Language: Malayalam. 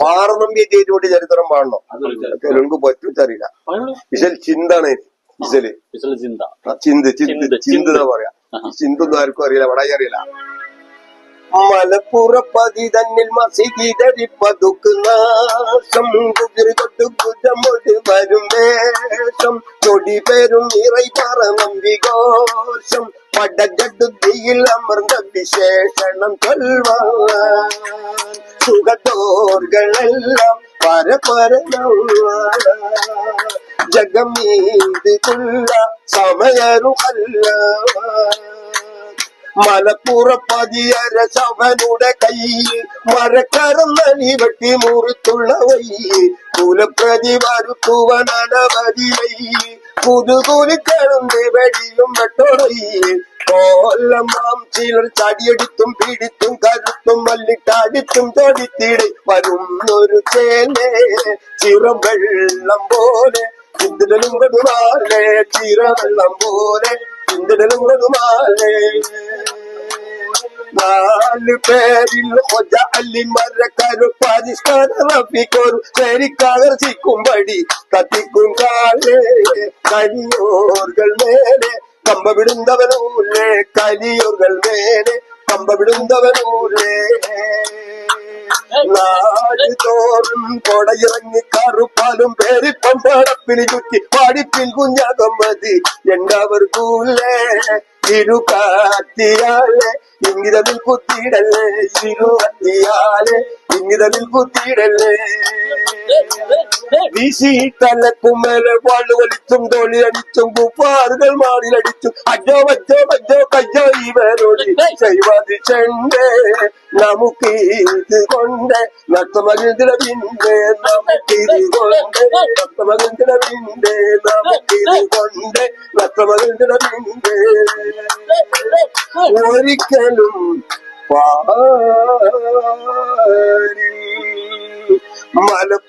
പാറനമ്പി ചെയ്തോട്ട് ചരിത്രം പാടണോ? തെലുങ്ക് പറ്റൂച്ചറിയില്ല. ഇസൽ ചിന്താണ് ഇസൽ ചിന്ത. ചിന്ത ചിന്ത ചിന്ത്. പറയാ. ചിന്തൊന്നും ആർക്കും അറിയില്ല വടായി അറിയില്ല. മലപ്പുറപ്പതി തന്നിൽ മസികിതരിപ്പതുക്ക് വരും വേഷം തൊടി പേരും ഇറൈ പറണം വിഘോഷം. പടജടുതിയിൽ അമർന്ന വിശേഷണം ചൊൽവാൻ. സുഖത്തോർകളെല്ലാം പരപരനൗവാൻ ജഗമീതുള്ള സമയരുമല്ല. മലപ്പുറപ്പതിയര ശവനുടെ കയ്യിൽ മരക്കരം നനി വെട്ടി മുറിത്തുള്ള വൈ കുലപ്രതി വരുത്തുവൻ അനവധിയൈ പുതുകൂലിക്കളുണ്ട് വെടിയും വെട്ടോടൈ കോല്ലമാം ചിലർ ചടിയെടുത്തും പിടിത്തും കരുത്തും മല്ലിട്ടടിത്തും തൊടിത്തിടെ വരുന്നൊരു ചേനെ ചിറം വെള്ളം പോലെ ചിന്തലും വെതുമാലെ ചിറവെള്ളം പോലെ ചിന്തലും വെതുമാലെ നാല് പേരിൽ ഒജ അല്ലി മരക്കാരു പരിഷ്കാരപ്പിക്കൊരു ശരിക്കാകർച്ചിക്കുംപടി കത്തിക്കും കാലേ കരിയോർകൾ മേലെ. കമ്പ വിടുന്നവനൂലേ കലിയോർകൾ മേലെ. കമ്പ വിടുന്നവനൂലേ നാട് തോറും കൊടയിറങ്ങി കറുപ്പാലും പേരിപ്പം പടപ്പിന് ചുറ്റി പാടിപ്പിൽ കുഞ്ഞാകമ്മതി എല്ലാവർക്കൂലേ ഇരുകാത്തിയാലെ ഇങ്ങിതമിൽ കുത്തിയിടല്ലേ ഇരുകത്തിയാലെ ഇങ്ങിതമിൽ കുത്തിയിടല്ലേ. വീശിട്ടലക്കുമേലെ വാൾ വലിച്ചും തോളിയടിച്ചും കുപ്പാറുകൾ മാറിലടിച്ചും. അജോ അജോ അജോ കയ്യോ ഇവരോട് ചെയ്വത് ചെണ്ടേ. നമുക്ക് ഇത് കൊണ്ട് നട്ടമകിന്തിട പിന്നെ ഇത് കൊണ്ട് നട്ടമകിന്തിട പിന്നെ ഇത് കൊണ്ട് നട്ടമകിന്തിട പിന്നെ ഒരിക്കലും പാടി